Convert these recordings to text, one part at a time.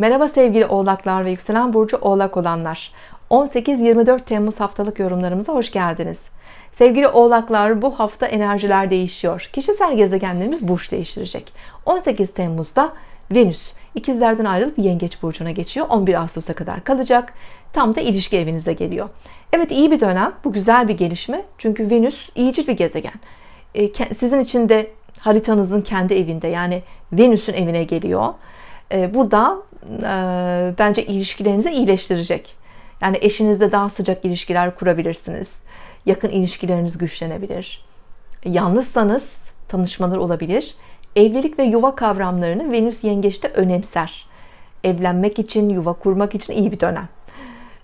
Merhaba sevgili oğlaklar ve yükselen burcu oğlak olanlar. 18-24 Temmuz haftalık yorumlarımıza hoş geldiniz. Sevgili oğlaklar bu hafta enerjiler değişiyor. Kişisel gezegenlerimiz burç değiştirecek. 18 Temmuz'da Venüs ikizlerden ayrılıp yengeç burcuna geçiyor. 11 Ağustos'a kadar kalacak. Tam da ilişki evinize geliyor. Evet iyi bir dönem. Bu güzel bir gelişme. Çünkü Venüs iyicil bir gezegen. E, Sizin için de haritanızın kendi evinde yani Venüs'ün evine geliyor. E, Burada e, bence ilişkilerinizi iyileştirecek. Yani eşinizle daha sıcak ilişkiler kurabilirsiniz. Yakın ilişkileriniz güçlenebilir. Yalnızsanız tanışmalar olabilir. Evlilik ve yuva kavramlarını Venüs yengeçte önemser. Evlenmek için, yuva kurmak için iyi bir dönem.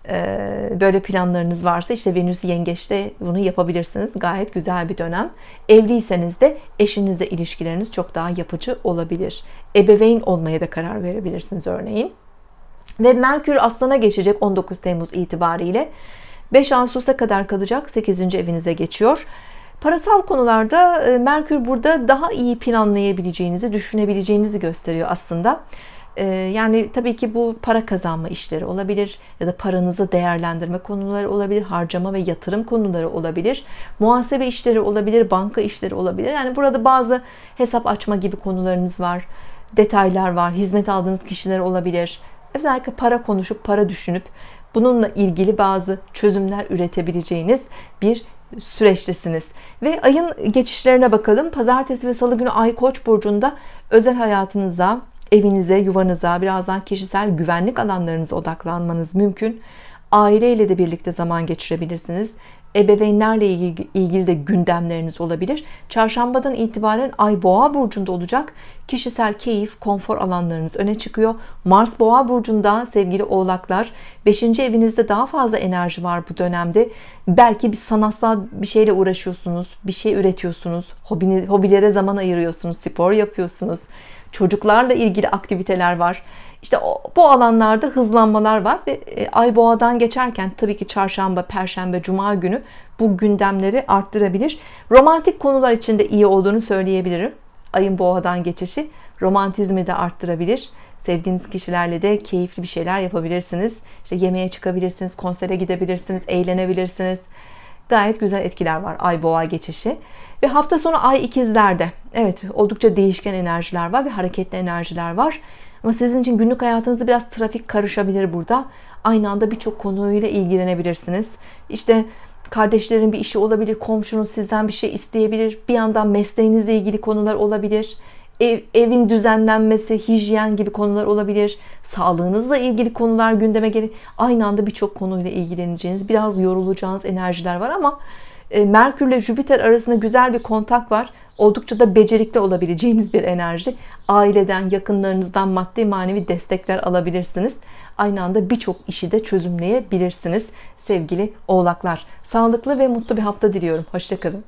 Ee, Böyle planlarınız varsa işte Venüs yengeçte bunu yapabilirsiniz. Gayet güzel bir dönem. Evliyseniz de eşinizle ilişkileriniz çok daha yapıcı olabilir. Ebeveyn olmaya da karar verebilirsiniz örneğin. Ve Merkür Aslan'a geçecek 19 Temmuz itibariyle. 5 Ağustos'a kadar kalacak 8. evinize geçiyor. Parasal konularda e, Merkür burada daha iyi planlayabileceğinizi, düşünebileceğinizi gösteriyor aslında. E, Yani tabii ki bu para kazanma işleri olabilir ya da paranızı değerlendirme konuları olabilir, harcama ve yatırım konuları olabilir, muhasebe işleri olabilir, banka işleri olabilir. Yani burada bazı hesap açma gibi konularınız var, detaylar var, hizmet aldığınız kişiler olabilir. Özellikle para konuşup, para düşünüp bununla ilgili bazı çözümler üretebileceğiniz bir süreçtesiniz. Ve ayın geçişlerine bakalım. Pazartesi ve salı günü Ay Koç burcunda özel hayatınıza, evinize, yuvanıza, birazdan kişisel güvenlik alanlarınıza odaklanmanız mümkün. Aileyle de birlikte zaman geçirebilirsiniz. Ebeveynlerle ilgili de gündemleriniz olabilir. Çarşambadan itibaren Ay Boğa burcunda olacak. Kişisel keyif, konfor alanlarınız öne çıkıyor. Mars Boğa burcunda sevgili Oğlaklar 5. evinizde daha fazla enerji var bu dönemde. Belki bir sanatsal bir şeyle uğraşıyorsunuz, bir şey üretiyorsunuz, hobini, hobilere zaman ayırıyorsunuz, spor yapıyorsunuz. Çocuklarla ilgili aktiviteler var. İşte o, bu alanlarda hızlanmalar var ve e, ay boğadan geçerken tabii ki çarşamba, perşembe, cuma günü bu gündemleri arttırabilir. Romantik konular için de iyi olduğunu söyleyebilirim. Ayın boğadan geçişi romantizmi de arttırabilir. Sevdiğiniz kişilerle de keyifli bir şeyler yapabilirsiniz. İşte yemeğe çıkabilirsiniz, konsere gidebilirsiniz, eğlenebilirsiniz. Gayet güzel etkiler var ay boğa geçişi. Ve hafta sonu ay ikizlerde. Evet oldukça değişken enerjiler var ve hareketli enerjiler var. Ama sizin için günlük hayatınızda biraz trafik karışabilir burada. Aynı anda birçok konuyla ilgilenebilirsiniz. İşte kardeşlerin bir işi olabilir, komşunuz sizden bir şey isteyebilir. Bir yandan mesleğinizle ilgili konular olabilir. Ev, evin düzenlenmesi, hijyen gibi konular olabilir. Sağlığınızla ilgili konular gündeme gelir. Aynı anda birçok konuyla ilgileneceğiniz, biraz yorulacağınız enerjiler var ama Merkür ile Jüpiter arasında güzel bir kontak var. Oldukça da becerikli olabileceğiniz bir enerji. Aileden, yakınlarınızdan maddi manevi destekler alabilirsiniz. Aynı anda birçok işi de çözümleyebilirsiniz sevgili oğlaklar. Sağlıklı ve mutlu bir hafta diliyorum. Hoşçakalın.